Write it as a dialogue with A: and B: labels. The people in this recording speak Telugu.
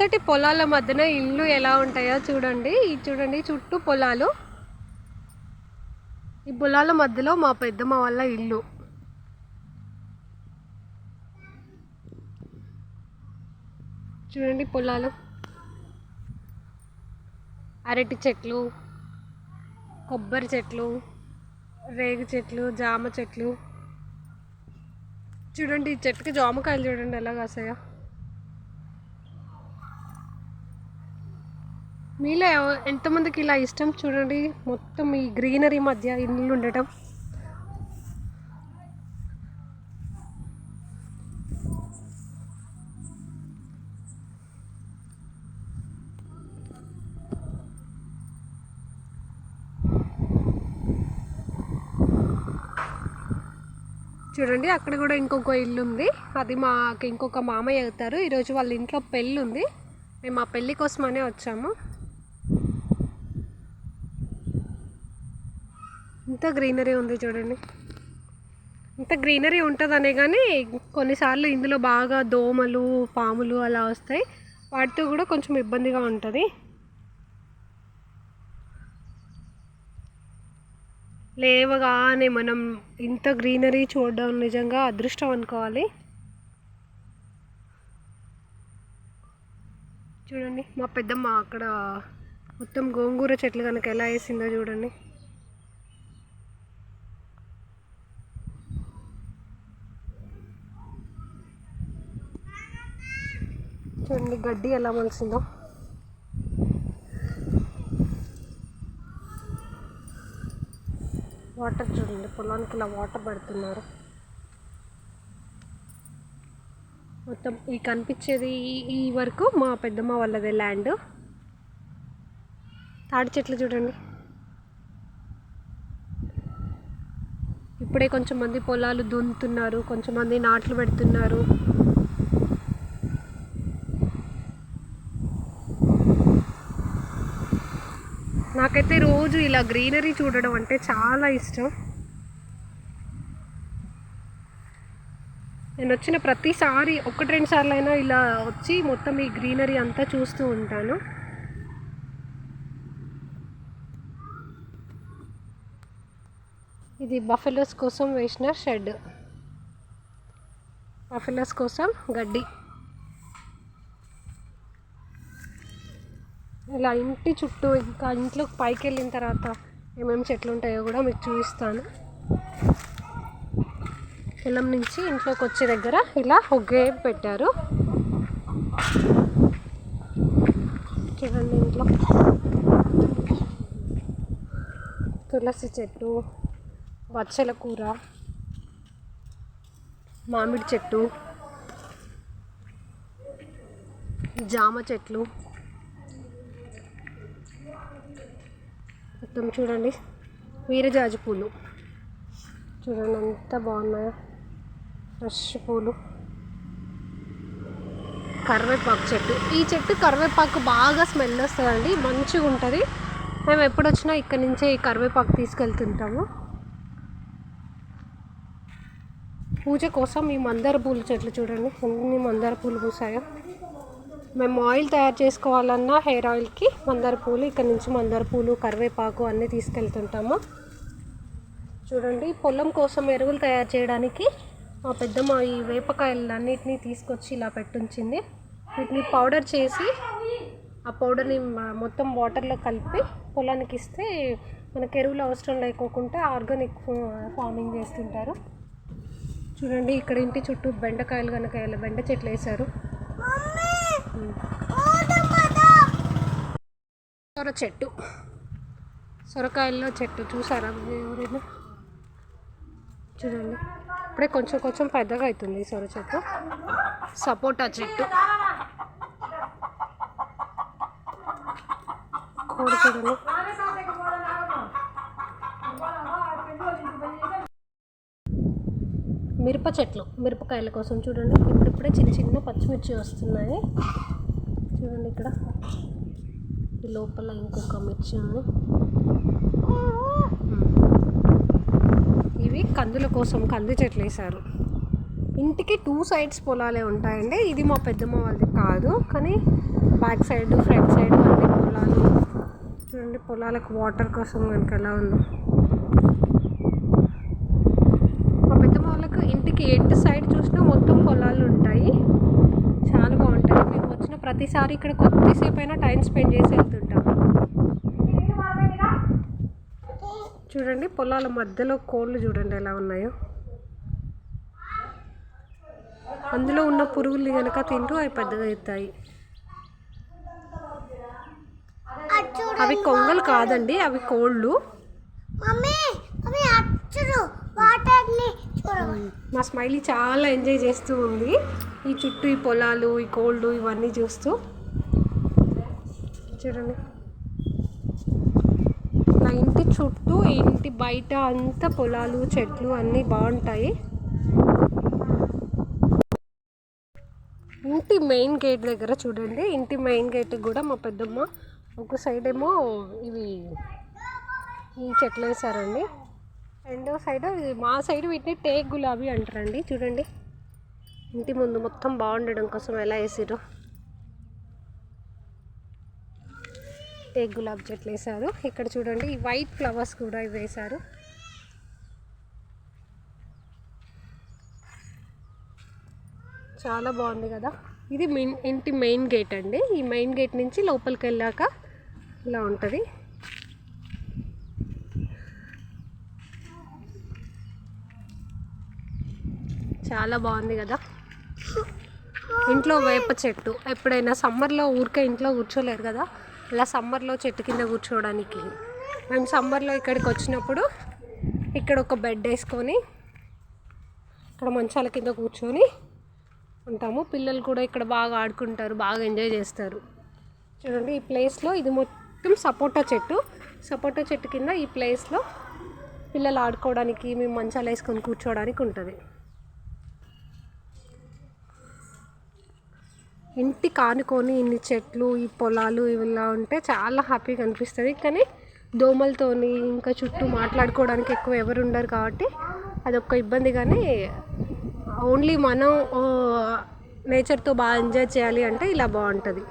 A: పచ్చటి పొలాల మధ్యన ఇల్లు ఎలా ఉంటాయో చూడండి. ఇది చూడండి చుట్టూ పొలాలు. ఈ పొలాల మధ్యలో మా పెద్దమ్మ వాళ్ళ ఇల్లు. చూడండి పొలాలు. అరటి చెట్లు కొబ్బరి చెట్లు రేగు చెట్లు జామ చెట్లు. చూడండి ఈ చెట్టుకి జామకాయలు చూడండి ఎలా కాసాయో మీలో ఎంతమందికి ఇలా ఇష్టం చూడండి? మొత్తం ఈ గ్రీనరీ మధ్య ఇల్లు ఉండటం. చూడండి అక్కడ కూడా ఇంకొక ఇల్లు ఉంది. అది మాకు ఇంకొక మామయ్య అవుతారు. ఈరోజు వాళ్ళ ఇంట్లో పెళ్ళి ఉంది మేము ఆ పెళ్ళి కోసమనే వచ్చాము. ఇంత గ్రీనరీ ఉంది చూడండి. ఇంత గ్రీనరీ ఉంటుందనే కానీ కొన్నిసార్లు ఇందులో బాగా దోమలు పాములు అలా వస్తాయి. వాటితో కూడా కొంచెం ఇబ్బందిగా ఉంటుంది. లేవగానే మనం ఇంత గ్రీనరీ చూడడం నిజంగా అదృష్టం అనుకోవాలి. చూడండి మా పెద్దమ్మ అక్కడ మొత్తం గోంగూర చెట్లు కనుక ఎలా వేసిందో చూడండి. చూడండి గడ్డి ఎలా మొలిసిందో. వాటర్ చూడండి పొలానికి ఇలా వాటర్ పడుతున్నారు. మొత్తం ఈ కనిపించేది ఈ- ఈ వరకు మా పెద్దమ్మ వాళ్ళదే ల్యాండ్. తాడి చెట్లు చూడండి. ఇప్పుడే కొంచెం మంది పొలాలు దున్నుతున్నారు కొంచెం మంది నాట్లు పెడుతున్నారు. రోజు ఇలా గ్రీనరీ చూడడం అంటే చాలా ఇష్టం. నేను వచ్చిన ప్రతిసారి ఒకటి రెండు సార్లు అయినా ఇలా వచ్చి మొత్తం ఈ గ్రీనరీ అంతా చూస్తూ ఉంటాను. ఇది బఫెలోస్ కోసం వేసిన షెడ్. బఫెలోస్ కోసం గడ్డి. ఇలా ఇంటి చుట్టూ ఇంకా ఇంట్లోకి పైకి వెళ్ళిన తర్వాత ఏమేమి చెట్లు ఉంటాయో కూడా మీకు చూపిస్తాను. పొలం నుంచి ఇంట్లోకి వచ్చే దగ్గర ఇలా ఒగ్గే పెట్టారు. చూడండి ఇంట్లో. తులసి చెట్టు బచ్చల కూర మామిడి చెట్టు జామ చెట్లు మొత్తం చూడండి. వీరజాజి పూలు. చూడండి ఎంత బాగున్నాయో. ఫ్రెష్ పూలు. కరివేపాకు చెట్టు. ఈ చెట్టు కరివేపాకు బాగా స్మెల్ వస్తుందండి. మంచిగా ఉంటుంది. మేము ఎప్పుడు వచ్చినా ఇక్కడ నుంచే ఈ కరివేపాకు తీసుకెళ్తుంటాము. పూజ కోసం ఈ మందార పూల చెట్లు చూడండి. ఎన్ని మందార పూలు పూసాయో. మేము ఆయిల్ తయారు చేసుకోవాలన్నా హెయిర్ ఆయిల్కి మందార పూలు ఇక్కడ నుంచి మందార పూలు కరివేపాకు అన్నీ తీసుకెళ్తుంటాము. చూడండి పొలం కోసం ఎరువులు తయారు చేయడానికి మా పెద్దమ్మ ఈ వేపకాయలన్నిటినీ తీసుకొచ్చి ఇలా పెట్టుంచింది. వీటిని పౌడర్ చేసి ఆ పౌడర్ని మొత్తం వాటర్లో కలిపి పొలానికి ఇస్తే మనకు ఎరువులు అవసరం లేకోకుండా ఆర్గానిక్ ఫార్మింగ్ చేస్తుంటారు. చూడండి ఇక్కడ ఇంటి చుట్టూ బెండకాయలు కనుక ఇలా బెండ చెట్లు వేశారు. సొర చెట్టు. సొరకాయల్లో చెట్టు చూసారా ఎవరైనా? చూడండి. ఇప్పుడే కొంచెం కొంచెం పెద్దగా అవుతుంది ఈ సొర చెట్టు. సపోటా చెట్టు. కోడి చూడండి. మిరప చెట్లు మిరపకాయల కోసం చూడండి. ఇప్పుడిప్పుడే చిన్న చిన్న పచ్చిమిర్చి వస్తున్నాయి. చూడండి ఇక్కడ. లోపల ఇంకొక మిర్చి ఉంది. ఇవి కందుల కోసం కంది చెట్లు వేశారు. ఇంటికి టూ సైడ్స్ పొలాలే ఉంటాయండి. ఇది మా పెద్దమ్మ వాళ్ళది కాదు కానీ బ్యాక్ సైడ్ ఫ్రంట్ సైడ్ అన్ని పొలాలు. చూడండి పొలాలకు వాటర్ కోసం కనుక ఎలా ఉందో మా పెద్దమ్మ వాళ్ళకు ఇంటికి ఎటు సైడ్ చూసినా మొత్తం పొలాలు ఉంటాయి. చాలా బాగుంటుంది మేము వచ్చిన ప్రతిసారి ఇక్కడ కొద్దిసేపు అయినా టైం స్పెండ్ చేసి వెళ్తుంటాం. చూడండి పొలాల మధ్యలో కోళ్ళు చూడండి ఎలా ఉన్నాయో. అందులో ఉన్న పురుగులు కనుక తింటూ అవి పెద్దగా అవుతాయి. అవి కొంగలు కాదండి అవి కోళ్ళు. మా స్మైలీ చాలా ఎంజాయ్ చేస్తూ ఉంది. ఈ చుట్టూ ఈ పొలాలు ఈ కోల్డ్ ఇవన్నీ చూస్తూ. చూడండి. నా ఇంటి చుట్టూ ఇంటి బయట అంతా పొలాలు చెట్లు అన్నీ బాగుంటాయి. ఇంటి మెయిన్ గేట్ దగ్గర చూడండి. ఇంటి మెయిన్ గేట్ కూడా మా పెద్దమ్మ ఒక సైడ్ ఏమో ఇవి ఈ చెట్లు వేసారండి రెండో సైడ్ ఇది మా సైడ్ వీటిని టేక్ గులాబీ అంటారండి. చూడండి. ఇంటి ముందు మొత్తం బాగుండడం కోసం ఎలా వేసారు టేక్ గులాబీ చెట్లు వేసారు ఇక్కడ చూడండి ఈ వైట్ ఫ్లవర్స్ కూడా ఇవి వేశారు. చాలా బాగుంది కదా. ఇది మెయిన్ ఇంటి మెయిన్ గేట్ అండి. ఈ మెయిన్ గేట్ నుంచి లోపలికి వెళ్ళాక ఇలా ఉంటుంది. చాలా బాగుంది కదా. ఇంట్లో వేప చెట్టు. ఎప్పుడైనా సమ్మర్లో ఊరికే ఇంట్లో కూర్చోలేరు కదా. అలా సమ్మర్లో చెట్టు కింద కూర్చోవడానికి. మేము సమ్మర్లో ఇక్కడికి వచ్చినప్పుడు ఇక్కడ ఒక బెడ్ వేసుకొని ఇక్కడ మంచాల కింద కూర్చొని ఉంటాము. పిల్లలు కూడా ఇక్కడ బాగా ఆడుకుంటారు బాగా ఎంజాయ్ చేస్తారు. చూడండి ఈ ప్లేస్లో ఇది మొత్తం సపోటా చెట్టు. సపోటా చెట్టు కింద ఈ ప్లేస్లో పిల్లలు ఆడుకోవడానికి మేము మంచాలు వేసుకొని కూర్చోవడానికి ఉంటుంది. ఇంటి కానుకొని ఇన్ని చెట్లు ఈ పొలాలు ఇలా ఉంటే చాలా హ్యాపీగా అనిపిస్తుంది. కానీ దోమలతోని ఇంకా చుట్టూ మాట్లాడుకోవడానికి ఎక్కువ ఎవరు ఉండరు కాబట్టి అదొక ఇబ్బంది. కానీ ఓన్లీ మనం నేచర్తో బాగా ఎంజాయ్ చేయాలి అంటే ఇలా బాగుంటుంది.